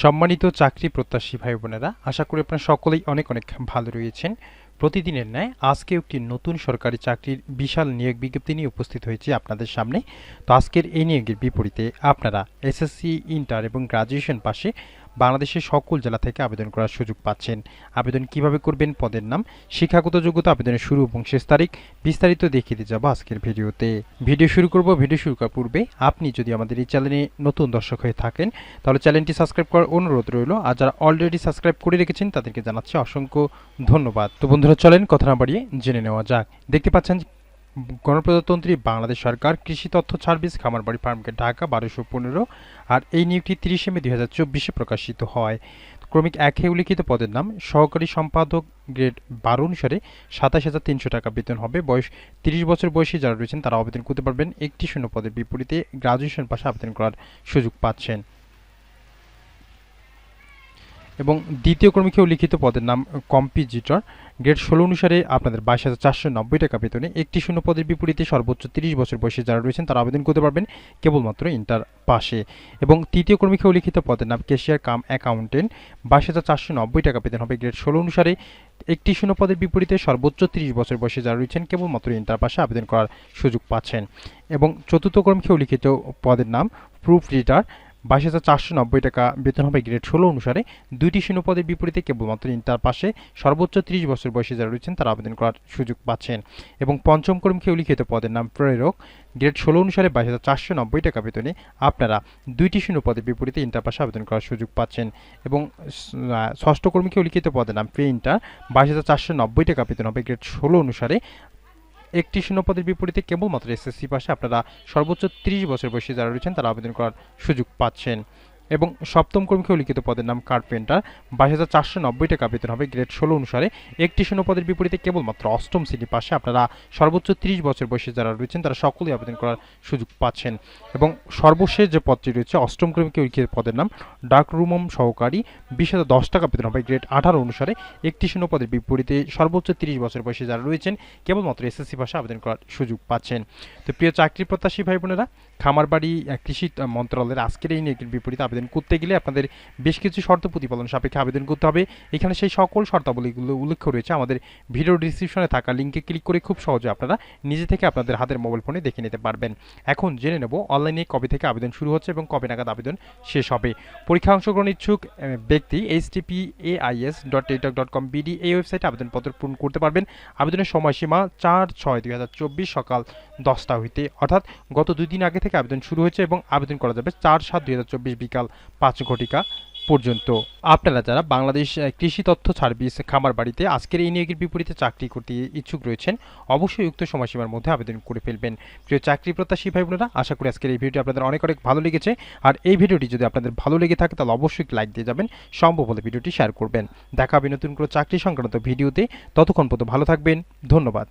সম্মানিত চাকরি প্রত্যাশী ভাই বোনেরা, আশা করি আপনারা সকলেই অনেক অনেক ভালো রয়েছেন। প্রতিদিনের ন্যায় আজকে একটি নতুন সরকারি চাকরির বিশাল নিয়োগ বিজ্ঞপ্তি নিয়ে উপস্থিত হয়েছে আপনাদের সামনে। তো আজকের এই নিয়োগের বিপরীতে আপনারা এসএসসি, ইন্টার এবং গ্রাজুয়েশন পাশে বাংলাদেশের সকল জেলা থেকে আবেদন করার সুযোগ পাচ্ছেন। আবেদন কীভাবে করবেন, পদের নাম, শিক্ষাগত যোগ্যতা আবেদনের শুরু এবং শেষ তারিখ বিস্তারিত দেখিয়ে যাব আজকের ভিডিওতে। ভিডিও শুরু করব, ভিডিও শুরু করার পূর্বে আপনি যদি আমাদের এই চ্যানেলে নতুন দর্শক হয়ে থাকেন, তাহলে চ্যানেলটি সাবস্ক্রাইব করার অনুরোধ রইল। আর যারা অলরেডি সাবস্ক্রাইব করে রেখেছেন, তাদেরকে জানাচ্ছি অসংখ্য ধন্যবাদ। তো বন্ধুরা, চলেন কথা না বাড়িয়ে জেনে নেওয়া যাক। দেখতে পাচ্ছেন গণপ্রজাতন্ত্রী বাংলাদেশ সরকার কৃষি তথ্য সার্ভিস খামারবাড়ি ফার্মকে ঢাকা বারোশো পনেরো আর এই নিয়োগটি তিরিশে মে দুই হাজার চব্বিশে প্রকাশিত হয়। ক্রমিক একে উল্লিখিত পদের নাম সহকারী সম্পাদক গ্রেড বারো অনুসারে সাতাশ হাজার তিনশো টাকা বেতন হবে। বয়স তিরিশ বছর বয়সী যারা রয়েছেন তারা আবেদন করতে পারবেন একটি শূন্য পদের বিপরীতে গ্রাজুয়েশন পাশে আবেদন করার সুযোগ পাচ্ছেন। এবং দ্বিতীয় ক্রমিকে লিখিত পদের নাম কম্পিজিটর গ্রেড ষোলো অনুসারে আপনাদের বাইশ হাজার চারশো নব্বই টাকা বেতনে একটি শূন্য পদের বিপরীতে সর্বোচ্চ তিরিশ বছর বয়সে যারা রয়েছেন তারা আবেদন করতে পারবেন কেবলমাত্র ইন্টার পাশে। এবং তৃতীয় কর্মীকে উল্লিখিত পদের নাম ক্যাশিয়ার কাম অ্যাকাউন্টেন্ট। বাইশ হাজার চারশো নব্বই টাকা বেতন হবে গ্রেড ষোলো অনুসারে একটি শূন্য পদের বিপরীতে সর্বোচ্চ তিরিশ বছর বয়সে যারা রয়েছেন কেবলমাত্র ইন্টার পাশে আবেদন করার সুযোগ পাচ্ছেন। এবং চতুর্থ কর্মীকে উল্লিখিত পদের নাম প্রুফ রিডার বাইশ হাজার চারশো নব্বই টাকা বেতন হবে গ্রেড ষোলো অনুসারে। দুইটি শূন্য বিপরীতে কেবলমাত্র ইন্টার পাশে সর্বোচ্চ ত্রিশ বছর বয়সে যারা রয়েছেন, তারা আবেদন করার সুযোগ পাচ্ছেন। এবং পঞ্চম কর্মীকে উল্লিখিত পদের নাম প্রেরক গ্রেড ষোলো অনুসারে বাইশ হাজার চারশো নব্বই টাকা বেতনে আপনারা দুইটি শূন্য বিপরীতে ইন্টার পাশে আবেদন করার সুযোগ পাচ্ছেন। এবং ষষ্ঠ কর্মীকে উল্লিখিত পদের নাম প্রে ইন্টার বাইশ হাজার চারশো নব্বই টাকা বেতন হবে গ্রেড ষোলো অনুসারে। একটি শূন্য পদের বিপরীতে কেবলমাত্র এসএসসি পাশে আপনারা সর্বোচ্চ ত্রিশ বছর বয়সী যারা রয়েছেন তারা আবেদন করার সুযোগ পাচ্ছেন। এবং সপ্তম কর্মীকে লিখিত পদের নাম কার্পেন্টার বাইশ হাজার চারশো নব্বই টাকা বেতন হবে। গ্রেড ষোলো অনুসারে একটি শূন্য পদের বিপরীতে কেবলমাত্র অষ্টম শ্রেণি পাশে আপনারা সর্বোচ্চ ত্রিশ বছর বয়সে যারা রয়েছেন, তারা সকলেই আবেদন করার সুযোগ পাচ্ছেন। এবং সর্বশেষ যে পদটি রয়েছে, অষ্টম কর্মীকে লিখিত পদের নাম ডাক রুমম সহকারী, বিশ হাজার দশ টাকা বেতন হবে। গ্রেড আঠারো অনুসারে একটি শূন্য পদের বিপরীতে সর্বোচ্চ তিরিশ বছর বয়সে যারা রয়েছেন, কেবলমাত্র এসএসসি পাশে আবেদন করার সুযোগ পাচ্ছেন। তো প্রিয় চাকরি প্রত্যাশী ভাই বোনেরা, খামারবাড়ি, কৃষি মন্ত্রণালয়ের আজকের এই বিপরীতে আবেদন করতে গেলে আপনাদের বেশ কিছু শর্ত প্রতিপালন সাপেক্ষে আবেদন করতে হবে। এখানে সেই সকল শর্তাবলীগুলো উল্লেখ রয়েছে। আমাদের ভিডিও ডিসক্রিপশনে থাকা লিঙ্কে ক্লিক করে খুব সহজে আপনারা নিজে থেকে আপনাদের হাতের মোবাইল ফোনে দেখে নিতে পারবেন। এখন জেনে নেব অনলাইনে কবে থেকে আবেদন শুরু হচ্ছে এবং কবে নাগাদ আবেদন শেষ হবে। পরীক্ষা অংশগ্রহণ ইচ্ছুক ব্যক্তি H T P A I S dot Teletalk dot com B D এই ওয়েবসাইটে আবেদনপত্র পূরণ করতে পারবেন। আবেদনের সময়সীমা চার ছয় দুই হাজার চব্বিশ সকাল দশটা হইতে। অর্থাৎ গত দুই দিন আগে থেকে আবেদন শুরু হয়েছে এবং আবেদন করা যাবে চার সাত দুই হাজার চব্বিশ বিকাল পাঁচ ঘটিকা পর্যন্ত। আপনারা যারা বাংলাদেশ কৃষি তথ্য সার্ভিস খামার বাড়িতে আজকের এই নিয়োগের বিপরীতে চাকরি করতে ইচ্ছুক রয়েছেন, অবশ্যই উক্ত সময়সীমার মধ্যে আবেদন করে ফেলবেন। প্রিয় চাকরি প্রত্যাশী ভাই বোনেরা আশা করি আজকের এই ভিডিওটি আপনাদের অনেক অনেক ভালো লেগেছে। আর এই ভিডিওটি যদি আপনাদের ভালো লেগে থাকে, তাহলে অবশ্যই লাইক দিয়ে যাবেন, সম্ভব হলে ভিডিওটি শেয়ার করবেন। দেখা হবে নতুন কোনো চাকরি সংক্রান্ত ভিডিওতে। ততক্ষণ পর্যন্ত ভালো থাকবেন, ধন্যবাদ।